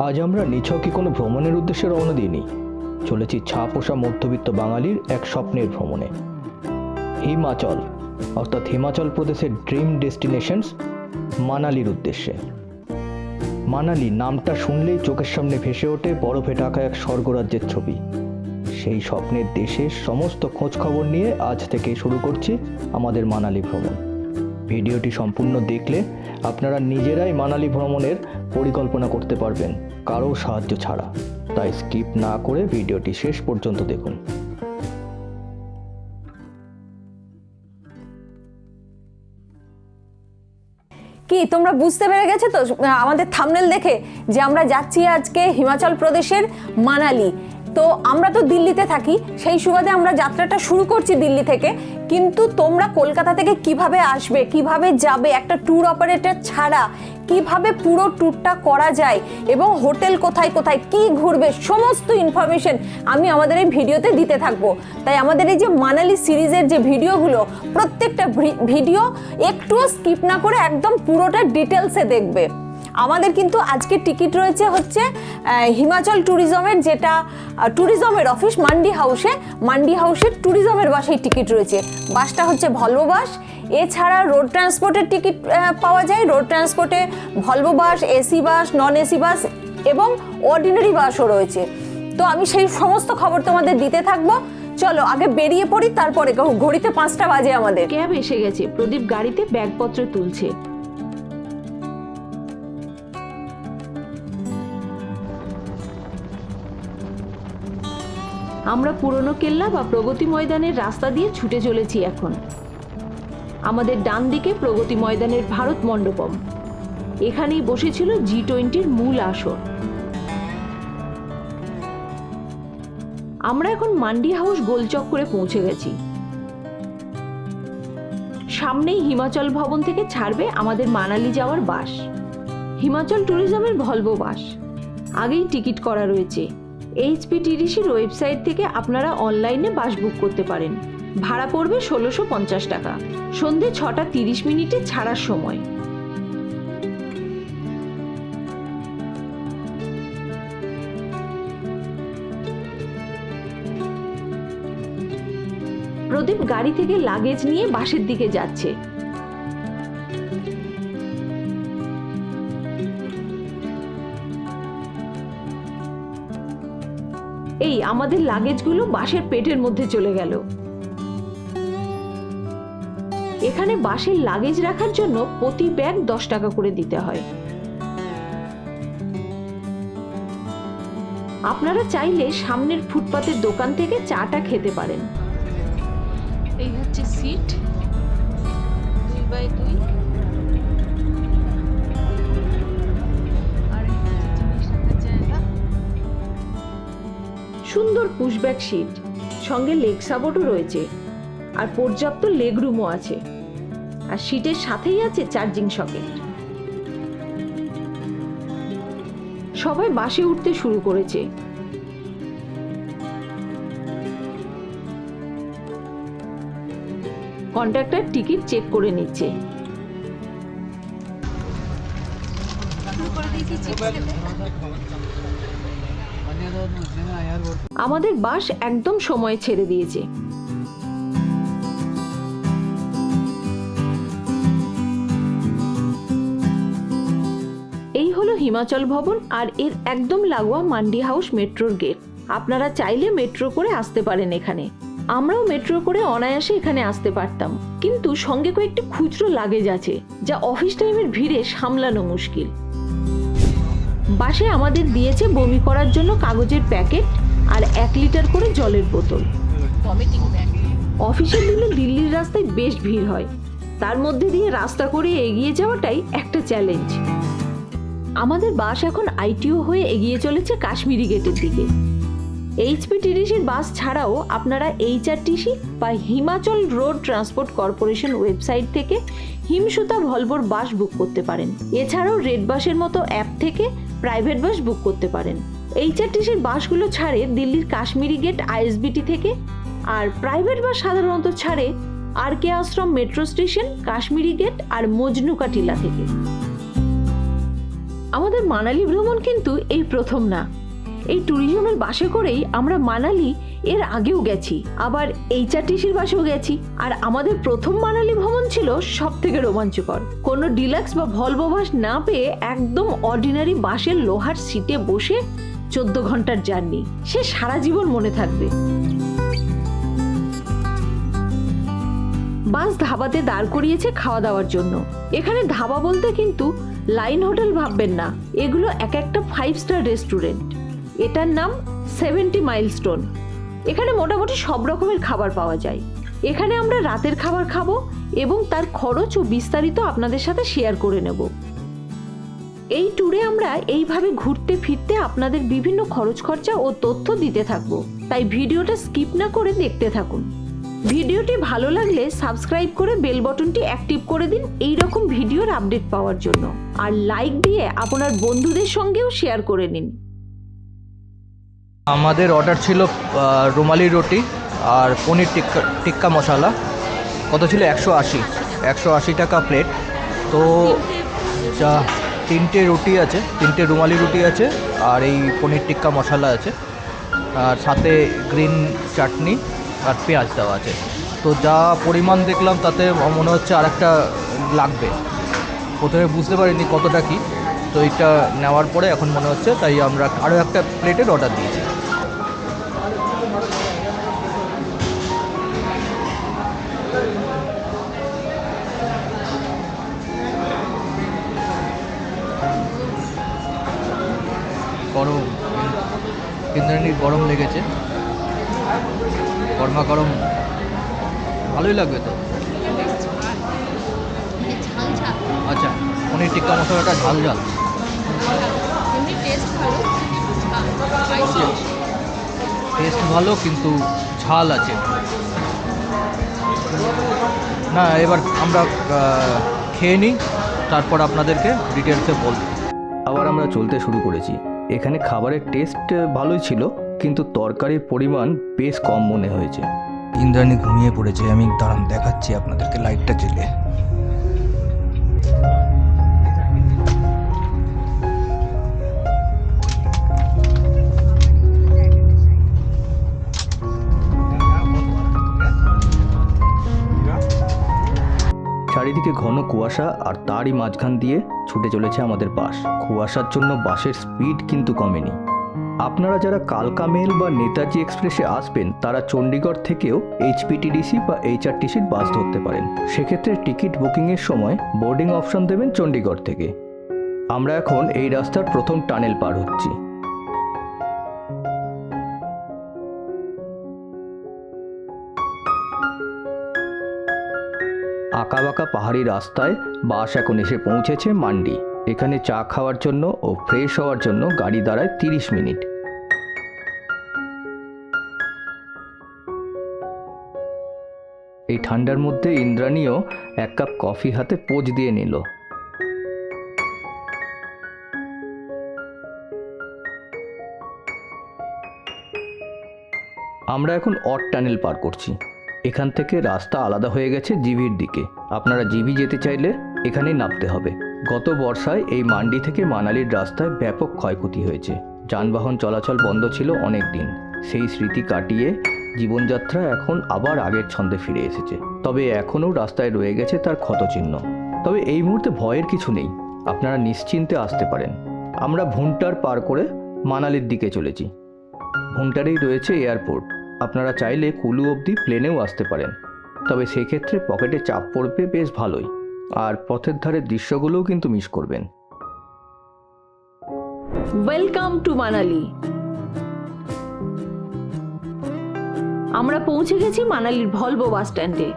আজ আমরা নিছকই কোনো ভ্রমণের উদ্দেশ্যে রওনা দিইনি। চলেছি ছা পোষা মধ্যবিত্ত বাঙালির এক স্বপ্নের ভ্রমণে। হিমাচল, অর্থাৎ হিমাচল প্রদেশের ড্রিম ডেস্টিনেশনস মানালির উদ্দেশ্যে। মানালি নামটা শুনলেই চোখের সামনে ভেসে ওঠে বরফে ঢাকা এক স্বর্গরাজ্যের ছবি। সেই স্বপ্নের দেশের সমস্ত খোঁজ খবর নিয়ে আজ থেকে শুরু করছি আমাদের মানালি ভ্রমণ। ভিডিওটি সম্পূর্ণ দেখলে আপনারা নিজেরাই মানালি ভ্রমণের পরিকল্পনা করতে পারবেন, কারও সাহায্য ছাড়া। তাই স্কিপ না করে ভিডিওটি শেষ পর্যন্ত দেখুন। কি, তোমরা বুঝতে পেরে গেছো তো? আমাদের থামনেল দেখে যে আমরা যাচ্ছি আজকে হিমাচল প্রদেশের মানালি। তো আমরা তো দিল্লিতে থাকি, সেই সুবাদে আমরা যাত্রাটা শুরু করছি দিল্লি থেকে। কিন্তু তোমরা কলকাতা থেকে কীভাবে আসবে, কীভাবে যাবে, একটা ট্যুর অপারেটর ছাড়া, কীভাবে পুরো ট্যুরটা করা যায় এবং হোটেল কোথায় কোথায়, কি ঘুরবে, সমস্ত ইনফরমেশন আমি আমাদের এই ভিডিওতে দিতে থাকব। তাই আমাদের এই যে মানালি সিরিজের যে ভিডিওগুলো, প্রত্যেকটা ভিডিও একটুও স্কিপ না করে একদম পুরোটা ডিটেলসে দেখবে। আমাদের কিন্তু আজকে টিকিট রয়েছে হচ্ছে হিমাচল ট্যুরিজমের যেটা ট্যুরিজমের অফিস মান্ডি হাউসে, মান্ডি হাউসের ট্যুরিজমের বাসেই টিকিট রয়েছে। বাসটা হচ্ছে ভলভো বাস, এছাড়া রোড ট্রান্সপোর্টের টিকিট পাওয়া যায়। Road ট্রান্সপোর্টে Volvo bus, AC bus, non AC bus এবং অর্ডিনারি বাসও রয়েছে। তো আমি সেই সমস্ত খবর তোমাদের দিতে থাকব। চলো, আগে বেরিয়ে পড়ি, তারপরে ঘড়িতে পাঁচটা বাজে আমাদের। ক্যাব এসে গেছে। প্রদীপ গাড়িতে ব্যাগপত্র তুলছে। আমরা পুরনো কেল্লা বা প্রগতি ময়দানের রাস্তা দিয়ে ছুটে চলেছি এখন। আমাদের ডান দিকে প্রগতি ময়দানের ভারত মণ্ডপম। এখানেই বসেছিল জি টোয়েন্টির মূল আসর। আমরা এখন মান্ডি হাউস গোলচক্করে পৌঁছে গেছি। সামনেই হিমাচল ভবন থেকে ছাড়বে আমাদের মানালি যাওয়ার বাস। Himachal ট্যুরিজমের Volvo bus. আগেই টিকিট করা রয়েছে। এইচপি টিডিসির ওয়েবসাইট থেকে আপনারা অনলাইনে বাস বুক করতে পারেন। ভাড়া পড়বে ষোলোশো পঞ্চাশ টাকা। সন্ধে ছটা তিরিশ মিনিটে ছাড়ার সময়। প্রদীপ গাড়ি থেকে লাগেজ নিয়ে বাসের দিকে যাচ্ছে। এই আমাদের লাগেজগুলো বাসের পেটের মধ্যে চলে গেল। এখানে বাসের লাগেজ রাখার জন্য প্রতি ব্যাগ দশ টাকা করে দিতে হয়। আপনারা চাইলে সামনের ফুটপাতের দোকান থেকে চাটা খেতে পারেন। এই হচ্ছে সিট, দুই বাই দুই। পুশব্যাক সিট সঙ্গে লেগ সাপোর্টও রয়েছে, আর পর্যাপ্ত লেগ রুমও আছে। আর সিটের সাথেই আছে চার্জিং সকেট। সবাই বাসে উঠতে শুরু করেছে। কন্ট্রাক্টর টিকিট চেক করে নিচ্ছে। করে আমাদের বাস একদম সময় ছেড়ে দিয়েছে। এই হলো হিমাচল ভবন আর এর একদম লাগোয়া মান্ডি হাউস মেট্রোর গেট। আপনারা চাইলে মেট্রো করে আসতে পারেন এখানে। আমরাও মেট্রো করে অনায়াসে এখানে আসতে পারতাম। কিন্তু সঙ্গে কয়েকটি খুচরো লাগেজ আছে, যা অফিস টাইমের ভিড়ে সামলানো মুশকিল। বাসে আমাদের দিয়েছে বমি করার জন্য কাগজের প্যাকেট আর এক লিটার করে জলের বোতল। অফিসের দিনে দিল্লির রাস্তায় বেশ ভিড় হয়। তার মধ্যে দিয়ে রাস্তা করে এগিয়ে যাওয়াটাই একটা চ্যালেঞ্জ আমাদের বাস এখন আইটিও হয়ে এগিয়ে চলেছে কাশ্মীরি গেটের দিকে। এইচপি টিডিসির বাস ছাড়াও আপনারা এইচআরটিসি বা Himachal road transport corporation website থেকে হিমসুতা ভলভোর বাস বুক করতে পারেন। এছাড়াও রেড বাসের মতো অ্যাপ থেকে প্রাইভেট বাস বুক করতে পারেন। এইচআরটিসির বাসগুলো ছাড়ে দিল্লির কাশ্মীরি গেট, আইএসবিটি থেকে, আর প্রাইভেট বাস সাধারণত ছাড়ে R K Ashram metro station, Kashmiri gate আর মজনুকা টিলা থেকে। আমাদের মানালি ভ্রমণ কিন্তু এই প্রথম না। এই ট্যুরিজমের বাসে করেই আমরা মানালি এর আগেও গেছি। আবার এইচআরটিসির বাসেও গেছি। আর আমাদের প্রথম মানালি ভ্রমণ ছিল সব থেকে রোমাঞ্চকর। কোনো ডিলাক্স বা ভলভো বাস না পেয়ে একদম অর্ডিনারি বাসের লোহার সিটে বসে চোদ্দ ঘণ্টার জার্নি। সে সারা জীবন মনে থাকবে। বাস ধাবাতে দাঁড় করিয়েছে খাওয়া দাওয়ার জন্য। এখানে ধাবা বলতে কিন্তু লাইন হোটেল ভাববেন না। এগুলো এক একটা ফাইভ স্টার রেস্টুরেন্ট এটার নাম সেভেন্টি মাইলস্টোন এখানে মোটামুটি সব রকমের খাবার পাওয়া যায়। এখানে আমরা রাতের খাবার খাব এবং তার খরচ ও বিস্তারিত আপনাদের সাথে শেয়ার করে নেব। এই ট্যুরে আমরা এইভাবে ঘুরতে ফিরতে আপনাদের বিভিন্ন খরচ খরচা ও তথ্য দিতে থাকব। তাই ভিডিওটা স্কিপ না করে দেখতে থাকুন। ভিডিওটি ভালো লাগলে সাবস্ক্রাইব করে বেল বটনটি অ্যাক্টিভ করে দিন এই রকম ভিডিওর আপডেট পাওয়ার জন্য। আর লাইক দিয়ে আপনার বন্ধুদের সঙ্গেও শেয়ার করে নিন। আমাদের অর্ডার ছিল রুমালি রুটি আর পনির টিক্কা টিক্কা মশলা। কত ছিল? একশো আশি। একশো আশি টাকা প্লেট তো যা তিনটে রুটি আছে, তিনটে রুমালি রুটি আছে আর এই পনির টিক্কা মশলা আছে। আর সাথে গ্রিন চাটনি আর পেঁয়াজ দেওয়া আছে। তো যা পরিমাণ দেখলাম তাতে মনে হচ্ছে আরেকটা লাগবে। প্রথমে বুঝতে পারিনি কতটা কী। তো এটা নেওয়ার পরে এখন মনে হচ্ছে, তাই আমরা আরও একটা প্লেটের অর্ডার দিয়েছি। ইন্দ্রাণীর গরম লেগেছে। গরমা গরম। ভালোই লাগবে তো। আচ্ছা পনির টিক্কা মশলাটা ঝাল ঝাল। টেস্ট ঝাল টেস্ট ভালো কিন্তু ঝাল আছে। না এবার আমরা খেয়ে নিই তারপর আপনাদেরকে ডিটেলসে বলব। আবার আমরা চলতে শুরু করেছি। এখানে খাবারের টেস্ট ভালোই ছিল, কিন্তু তরকারির পরিমাণ বেশ কম মনে হয়েছে। ইন্দ্রাণী ঘুমিয়ে পড়েছে, আমি দাঁড়ান দেখাচ্ছি আপনাদেরকে লাইটটা জেলে চারিদিকে ঘন কুয়াশা আর তারই মাঝখান দিয়ে ছুটে চলেছে আমাদের বাস। কুয়াশার জন্য বাসের স্পিড কিন্তু কমেনি। আপনারা যারা কালকা মেল বা নেতাজি এক্সপ্রেসে আসবেন, তারা চণ্ডীগড় থেকেও এইচপিটিডিসি বা এইচআরটিসির বাস ধরতে পারেন। সেক্ষেত্রে টিকিট বুকিংয়ের সময় বোর্ডিং অপশন দেবেন চণ্ডীগড় থেকে। আমরা এখন এই রাস্তার প্রথম টানেল পার হচ্ছি। আঁকাবাঁকা পাহাড়ি রাস্তায় বাস এখন এসে পৌঁছেছে মান্ডি। এখানে চা খাওয়ার জন্য ও ফ্রেশ হওয়ার জন্য গাড়ি দাঁড়ায় তিরিশ মিনিট। এই ঠান্ডার মধ্যে ইন্দ্রাণীও এক কাপ কফি হাতে পোজ দিয়ে নিল। আমরা এখন অট টানেল পার করছি। এখান থেকে রাস্তা আলাদা হয়ে গেছে জিভির দিকে। আপনারা জিবি যেতে চাইলে এখানেই নামতে হবে। গত বর্ষায় এই মান্ডি থেকে মানালির রাস্তায় ব্যাপক ক্ষয়ক্ষতি হয়েছে। যানবাহন চলাচল বন্ধ ছিল অনেক দিন। সেই স্মৃতি কাটিয়ে জীবনযাত্রা এখন আবার আগের ছন্দে ফিরে এসেছে। তবে এখনও রাস্তায় রয়ে গেছে তার ক্ষতচিহ্ন। তবে এই মুহূর্তে ভয়ের কিছু নেই। আপনারা নিশ্চিন্তে আসতে পারেন। আমরা ভুন্টার পার করে মানালির দিকে চলেছি। ভুন্টারেই রয়েছে এয়ারপোর্ট। আপনারা চাইলে কুলু অবধি প্লেনেও আসতে পারেন। তবে সেক্ষেত্রে পকেটে চাপ পড়বে বেশ ভালোই। আর পথের ধারের দৃশ্যগুলোও কিন্তু মিস করবেন। ওয়েলকাম টু মানালি আমরা পৌঁছে গেছি মানালির ভলভো বাস স্ট্যান্ডে।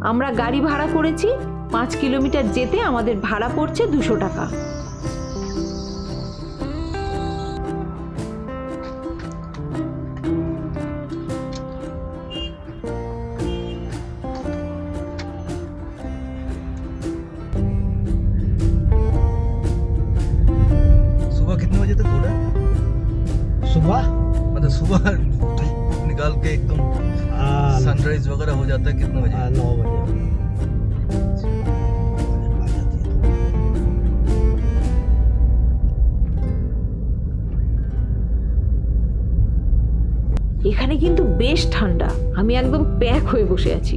আমরা গাড়ি ভাড়া করেছি, পাঁচ কিলোমিটার যেতে আমাদের ভাড়া পড়ছে দুশো টাকা। सुबह निकाल के एकदम सनराइज वगैरह हो जाता है कितने बजे नौ बजे এখানে কিন্তু বেশ ঠান্ডা আমি একদম প্যাক হয়ে বসে আছি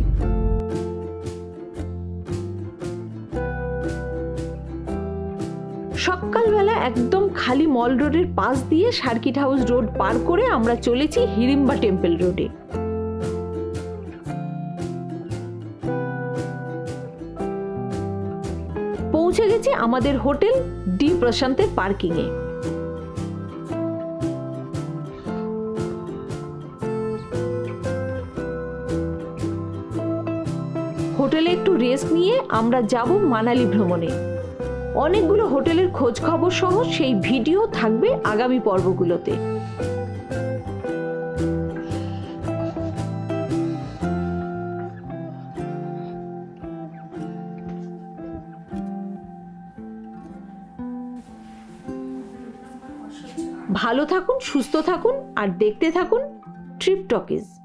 সকালবেলা একদম খালি মল রোডের পাশ দিয়ে সার্কিট হাউস রোড পার করে আমরা চলেছি হিড়িম্বা টেম্পল রোডে। পৌঁছে গেছি আমাদের হোটেল ডি প্রশান্তের পার্কিং এ হোটেলে একটু রেস্ট নিয়ে আমরা যাব মানালি ভ্রমণে। অনেকগুলো হোটেলের খোঁজ খবর সহ সেই ভিডিও থাকবে আগামী পর্বগুলোতে। ভালো থাকুন, সুস্থ থাকুন, আর দেখতে থাকুন ট্রিপ টকিজ